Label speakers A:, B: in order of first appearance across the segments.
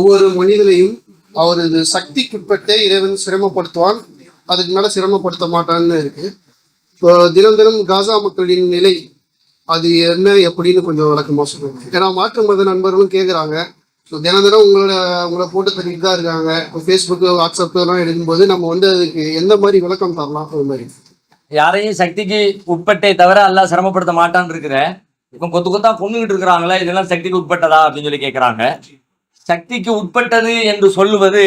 A: ஒவ்வொரு மனிதனையும் அவரது சக்திக்குட்பட்டே இறைவன் சிரமப்படுத்துவான். அதுக்கு மேல சிரமப்படுத்த மாட்டான்னு இருக்கு. இப்போ தினம் தினம் காசா மக்களின் நிலை அது என்ன எப்படின்னு கொஞ்சம் விளக்கமா சொல்லுங்க. ஏன்னா மாற்று மத நண்பர்களும் கேட்குறாங்க ஸோ தினம் தினம் உங்களோட உங்களை போட்டு தள்ளிட்டு தான் இருக்காங்க. இப்போ ஃபேஸ்புக்கு வாட்ஸ்அப்பு எல்லாம் எடுக்கும்போது நம்ம வந்து அதுக்கு எந்த மாதிரி விளக்கம் தரலாம் அது மாதிரி?
B: யாரையும் சக்திக்கு உட்பட்டே தவிர எல்லாம் சிரமப்படுத்த மாட்டான்னு இருக்கிற இப்போ கொத்து கொத்தா கொண்டுகிட்டு இருக்கிறாங்களே இதெல்லாம் சக்திக்கு உட்பட்டதா அப்படின்னு சொல்லி கேட்குறாங்க சக்திக்கு உட்பட்டது என்று சொல்லுவது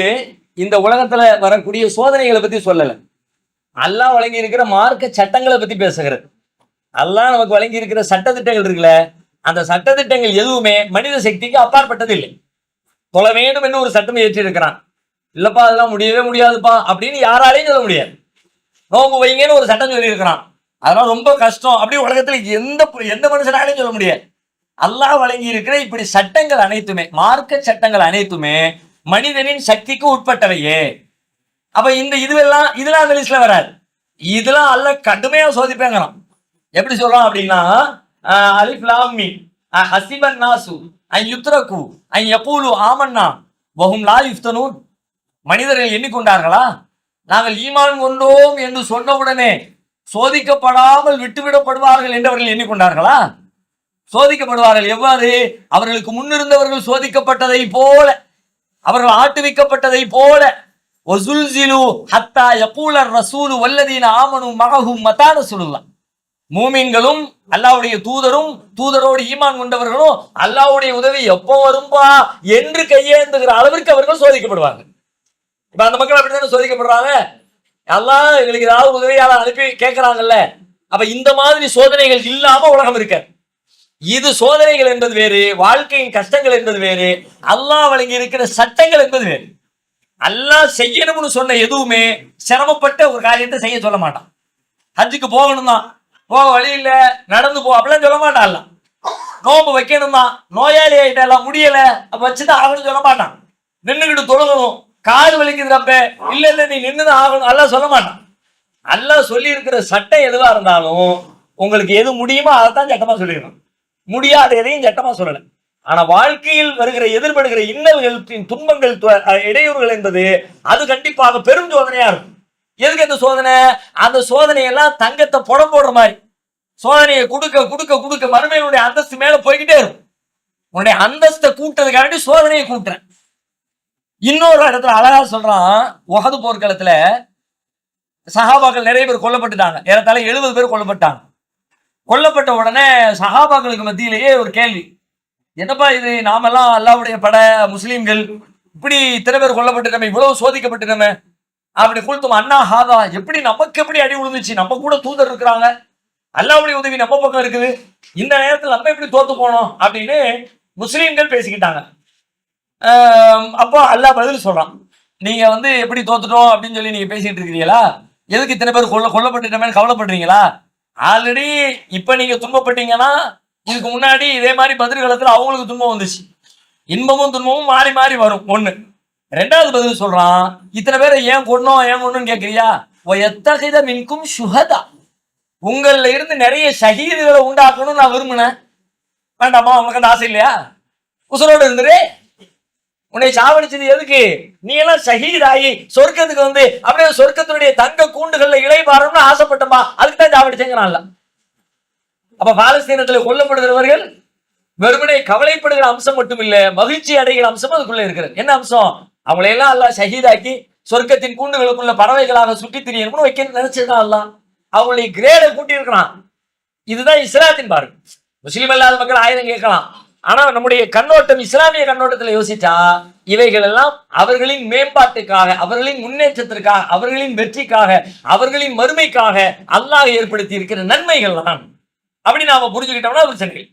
B: இந்த உலகத்துல வரக்கூடிய சோதனைகளை பத்தி சொல்லல. அல்லாஹ் வழங்கி இருக்கிற மார்க்க சட்டங்களை பத்தி பேசுகிறது. அல்லாஹ் நமக்கு வழங்கி இருக்கிற சட்டத்திட்டங்கள் இருக்குல்ல அந்த சட்டத்திட்டங்கள் எதுவுமே மனித சக்திக்கு அப்பாற்பட்டது இல்லை. தொலை வேண்டும் என்று ஒரு சட்டம் ஏற்றி இருக்கிறான் இல்லப்பா அதெல்லாம் முடியவே முடியாதுப்பா அப்படின்னு யாராலையும் சொல்ல முடியாது. நோம்பு வைங்கன்னு ஒரு சட்டம் சொல்லியிருக்கிறான். அதெல்லாம் ரொம்ப கஷ்டம். அப்படி உலகத்துல எந்த எந்த மனுஷனாலையும் சொல்ல முடியாது. அல்லாஹ் வழங்கி இருக்கிற இப்படி சட்டங்கள் அனைத்துமே மார்க்க சட்டங்கள் அனைத்துமே மனிதனின் சக்திக்கு உட்பட்டவையே. அப்ப இந்த இதுவெல்லாம் இதெல்லாம் அந்த லிஸ்ட்ல வராது. இதெல்லாம் அல்ல கடுமையா சோதிப்பேங்கிறோம் எப்படி சொல்றோம் அப்படின்னா அலிஃப்லாமி ஹசிபன் நாசு ஐ யுத்ரகு ஐ எப்பூலு ஆமன்னா வஹும் லா யுஃப்தனூன். மனிதர்கள் எண்ணிக்கொண்டார்களா? நாங்கள் ஈமான் கொண்டோம் என்று சொன்னவுடனே சோதிக்கப்படாமல் விட்டுவிடப்படுவார்கள் என்று அவர்கள் எண்ணிக்கொண்டார்களா? சோதிக்கப்படுவார்கள். எவ்வாறு? அவர்களுக்கு முன்னிருந்தவர்கள் சோதிக்கப்பட்டதை போல அவர்கள் ஆட்டுவிக்கப்பட்டதை போல. ஒசுல்சிலு ஹத்தா யகூலர் ரசூலு வல்லதீன ஆமனு மகஹும் மதான மூமின்களும் அல்லாவுடைய தூதரும் தூதரோடு ஈமான் கொண்டவர்களும் அல்லாவுடைய உதவி எப்போ வரும்பா என்று கையேந்துகிற அளவிற்கு அவர்கள் சோதிக்கப்படுவாங்க. இப்ப அந்த மக்கள் அப்படித்தானே சோதிக்கப்படுறாங்க? எல்லாம் எங்களுக்கு ஏதாவது உதவியாளர் அனுப்பி கேட்கிறாங்கல்ல. அப்ப இந்த மாதிரி சோதனைகள் இல்லாம உலகம் இருக்க இது சோதனைகள் என்பது வேறு வாழ்க்கையின் கஷ்டங்கள் என்பது வேறு அல்லாஹ் வழங்கி இருக்கிற சட்டங்கள் என்பது வேறு. அல்லாஹ் செய்யணும்னு சொன்ன எதுவுமே சிரமப்பட்ட ஒரு காரியத்தை செய்ய சொல்ல மாட்டான். ஹஜ்ஜுக்கு போகணும் தான் போக வழி இல்ல நடந்து போ அப்படிலாம் சொல்ல மாட்டான் அல்ல நோம்பு வைக்கணும் தான் நோயாளி ஆயிட்டா முடியல அப்ப வச்சுதான் ஆகணும்னு சொல்ல மாட்டான். நின்னுகிட்டு தொழுகணும் கால் வலிக்குதுறப்ப இல்ல இல்ல நீ நின்னுதான் ஆகணும் அல்ல சொல்ல மாட்டான். அல்ல சொல்லி இருக்கிற சட்டம் எதுவா இருந்தாலும் உங்களுக்கு எது முடியுமோ அதைத்தான் சட்டமா சொல்லிடணும். முடியாத எதையும் சட்டமா சொல்லல. ஆனா வாழ்க்கையில் வருகிற எதிர்படுகிற இன்னல்களின் துன்பங்கள் இடையூறுகள் என்பது அது கண்டிப்பாக பெரும் சோதனையா இருக்கும். எதுக்கு அந்த சோதனை? அந்த சோதனையெல்லாம் தங்கத்தை புடம் போடுற மாதிரி. சோதனையை கொடுக்க கொடுக்க கொடுக்க மறுமையினுடைய அந்தஸ்து மேல போய்கிட்டே இருக்கும். உன்னுடைய அந்தஸ்தை கூட்டதுக்காண்டி சோதனையை கூட்டுறேன். இன்னொரு இடத்துல அழகா சொல்றான் உகது போர்க்களத்துல சகாபாக்கள் நிறைய பேர் கொல்லப்பட்டுட்டாங்க. ஏறத்தாழ எழுபது பேர் கொல்லப்பட்டாங்க. கொல்லப்பட்ட உடனே சஹாபாக்களுக்கு மத்தியிலேயே ஒரு கேள்வி. என்னப்பா இது? நாமெல்லாம் அல்லாவுடைய பட முஸ்லீம்கள். இப்படி இத்தனை பேர் கொல்லப்பட்டுட்டோமே இவ்வளவு சோதிக்கப்பட்டுட்டோமே. அப்படி குழுத்தும் அண்ணா ஹாதா எப்படி நமக்கு எப்படி அடி விழுந்துச்சு நம்ம கூட தூதர் இருக்கிறாங்க. அல்லாவுடைய உதவி நம்ம பக்கம் இருக்குது. இந்த நேரத்தில் நம்ம எப்படி தோத்து போனோம்? அப்படின்னு முஸ்லீம்கள் பேசிக்கிட்டாங்க. அப்போ அல்லாஹ் பதில் சொல்றான். நீங்க வந்து எப்படி தோத்துட்டோம்? அப்படின்னு சொல்லி நீங்க பேசிட்டு இருக்கிறீங்களா? எதுக்கு இத்தனை பேர் கொல்ல கொல்லப்பட்டுட்டோமே கவலைப்படுறீங்களா? ஆல்ரெடி இப்ப நீங்க துன்பப்பட்டீங்கன்னா இதுக்கு முன்னாடி இதே மாதிரி பதில்காலத்துல அவங்களுக்கு துன்பம் வந்துச்சு. இன்பமும் துன்பமும் மாறி மாறி வரும். ஒண்ணு. ரெண்டாவது பதில் சொல்றான் இத்தனை பேரை ஏன் கொன்னோம் ஏன் கொன்னோம்னு கேக்குறியா? ஓ எத்தகைத மின்கும் சுகதா உங்களில் இருந்து நிறைய ஷஹீதுகளை உண்டாக்கணும்னு நான் விரும்பினேன். வேண்டாமா உங்களுக்கு அந்த ஆசை இல்லையா? உசுரோடு இருந்துரு. உன்னை சாவடிச்சது எதுக்கு? நீ எல்லாம் ஷஹீதாயி. சொர்க்கத்துக்கு வந்து அப்படியே சொர்க்கத்தினுடைய தங்க கூண்டுகள்ல இளைப்பாரம்னு ஆசைப்பட்டமா அதுக்கு தான் சாவடிச்சேங்கிறான்ல. அப்ப பாலஸ்தீனத்துல கொல்லப்படுகிறவர்கள் வெறுமனை கவலைப்படுகிற அம்சம் மட்டும் இல்ல மகிழ்ச்சி அடைகிற அம்சம் அதுக்குள்ள இருக்கிறது. என்ன அம்சம்? அவங்களை எல்லாம் அல்லாஹ் ஷஹீதாக்கி சொர்க்கத்தின் கூண்டுகளுக்குள்ள பறவைகளாக சுற்றி திரியணும்னு வைக்க நினைச்சதுதான் அல்ல அவங்களுடைய கிரேடை கூட்டி இருக்கிறான் இதுதான் இஸ்லாத்தின் பார்வை. முஸ்லீம் அல்லாத மக்கள் ஆயிரம் கேட்கலாம். ஆனா நம்முடைய கண்ணோட்டம் இஸ்லாமிய கண்ணோட்டத்தில் யோசிச்சா இவைகள் எல்லாம் அவர்களின் மேம்பாட்டுக்காக அவர்களின் முன்னேற்றத்திற்காக அவர்களின் வெற்றிக்காக அவர்களின் மறுமைக்காக அல்லாஹ் ஏற்படுத்தி இருக்கிற நன்மைகள் தான் அப்படி நாம புரிஞ்சுக்கிட்டோம்னா பிரச்சனைகள்